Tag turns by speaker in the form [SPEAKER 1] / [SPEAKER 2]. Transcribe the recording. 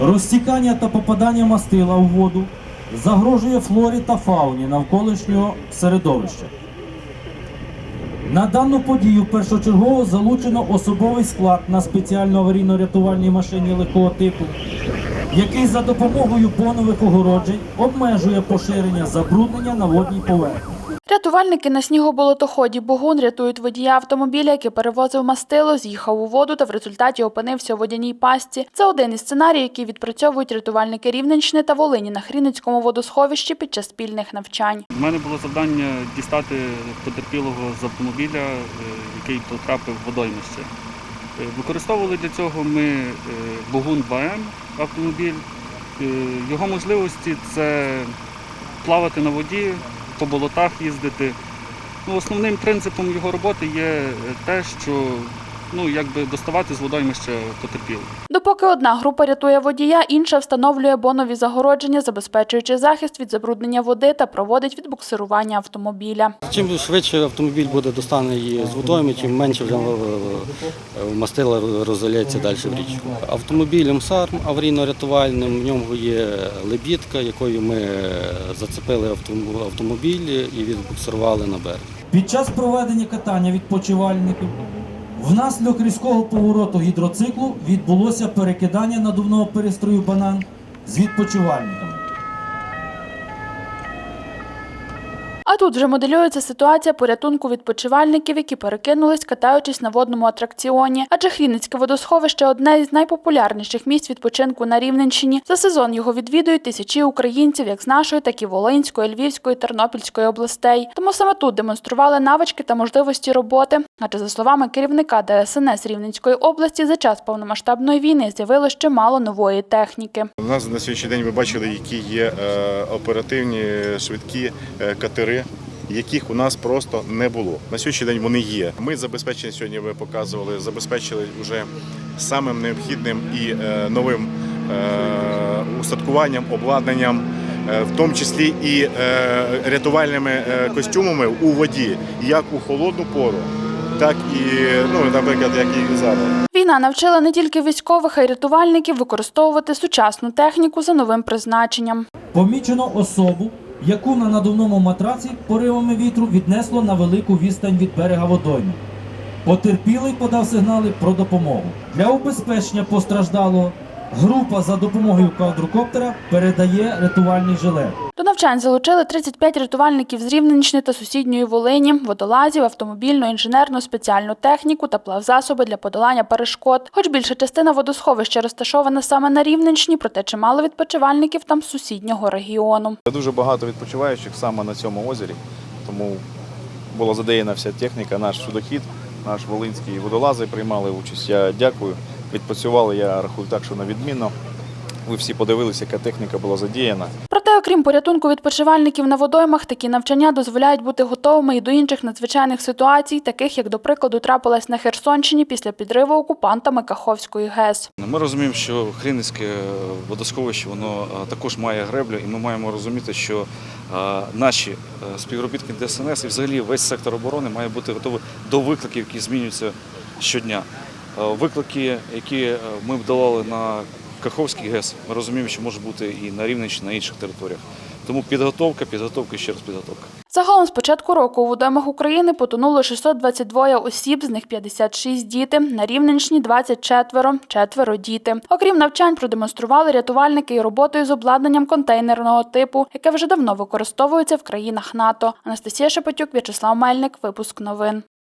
[SPEAKER 1] Розтікання та попадання мастила в воду загрожує флорі та фауні навколишнього середовища. На дану подію першочергово залучено особовий склад на спеціально аварійно-рятувальній машині легкого типу, який за допомогою бонових огороджень обмежує поширення забруднення на водній поверхні.
[SPEAKER 2] Рятувальники на снігоболотоході Богун рятують водія автомобіля, який перевозив мастило, з'їхав у воду та в результаті опинився у водяній пастці. Це один із сценаріїв, які відпрацьовують рятувальники Рівненщини та Волині на Хріницькому водосховищі під час спільних навчань.
[SPEAKER 3] У мене було завдання дістати потерпілого з автомобіля, е, який потрапив в водоймище. Е, Використовували для цього ми е, Богун 2М автомобіль. Е, Його можливості це плавати на воді, по болотах їздити. Ну, основним принципом його роботи є е, те, що ну, якби доставати з водоймища потерпілих.
[SPEAKER 2] Допоки одна група рятує водія, інша встановлює бонові загородження, забезпечуючи захист від забруднення води та проводить відбуксирування автомобіля.
[SPEAKER 4] Чим швидше автомобіль буде достанений з водойми, тим менше вже е, е, мастила роздаляється далі в річку. Автомобіль МСАР аварійно-рятувальним, в ньому є лебідка, якою ми зацепили автом- автомобіль і відбуксирували на берег.
[SPEAKER 1] Під час проведення катання відпочивальників внаслідок різкого повороту гідроциклу відбулося перекидання надувного перестрою банан з відпочивальниками.
[SPEAKER 2] А тут вже моделюється ситуація порятунку відпочивальників, які перекинулись, катаючись на водному атракціоні. Адже Хріницьке водосховище одне із найпопулярніших місць відпочинку на Рівненщині. За сезон його відвідують тисячі українців, як з нашої, так і Волинської, Львівської, Тернопільської областей. Тому саме тут демонстрували навички та можливості роботи. Адже за словами керівника ДСНС Рівненської області, за час повномасштабної війни з'явилося ще мало нової техніки.
[SPEAKER 5] У нас на сьогоднішній день ви бачили, які є е, оперативні швидкі е, катери. Яких у нас просто не було. На сьогоднішній день вони є. Ми забезпечені сьогодні. Ви показували, забезпечили вже самим необхідним і е, новим е, устаткуванням, обладнанням, е, в тому числі і е, рятувальними е, костюмами у воді, як у холодну пору, так і ну, наприклад, як і зараз.
[SPEAKER 2] Війна навчила не тільки військових, а й рятувальників використовувати сучасну техніку за новим призначенням.
[SPEAKER 1] Помічено особу, яку на надувному матраці поривами вітру віднесло на велику відстань від берега водойми. Потерпілий подав сигнали про допомогу. Для убезпечення постраждалого група за допомогою квадрокоптера передає рятувальний жилет.
[SPEAKER 2] До навчань залучили 35 рятувальників з Рівненщини та сусідньої Волині, водолазів, автомобільну, інженерну, спеціальну техніку та плавзасоби для подолання перешкод. Хоч більша частина водосховища розташована саме на Рівненщині, проте чимало відпочивальників там з сусіднього регіону.
[SPEAKER 6] Дуже багато відпочиваючих саме на цьому озері, тому була задіяна вся техніка, наш судохід, наш волинський водолази приймали участь. Я дякую. Відпрацювали, я рахую так, що на відмінно. Ви всі подивилися, яка техніка була задіяна.
[SPEAKER 2] Проте, окрім порятунку відпочивальників на водоймах, такі навчання дозволяють бути готовими і до інших надзвичайних ситуацій, таких як, до прикладу, трапилась на Херсонщині після підриву окупантами Каховської ГЕС.
[SPEAKER 7] Ми розуміємо, що Хрінницьке водосховище воно е, також має греблю, і ми маємо розуміти, що е, наші е, співробітники ДСНС і взагалі весь сектор оборони має бути готовий до викликів, які змінюються щодня. Е, Виклики, які е, ми вдавали на Каховський ГЕС, ми розуміємо, що може бути і на Рівненщині, на інших територіях. Тому підготовка, підготовка ще раз підготовка.
[SPEAKER 2] Загалом з початку року у водоймах України потонуло 622 осіб, з них 56 діти. На Рівненщині 24, четверо діти. Окрім навчань, продемонстрували рятувальники і роботою з обладнанням контейнерного типу, яке вже давно використовується в країнах НАТО. Анастасія Шепетюк, В'ячеслав Мельник, випуск новин.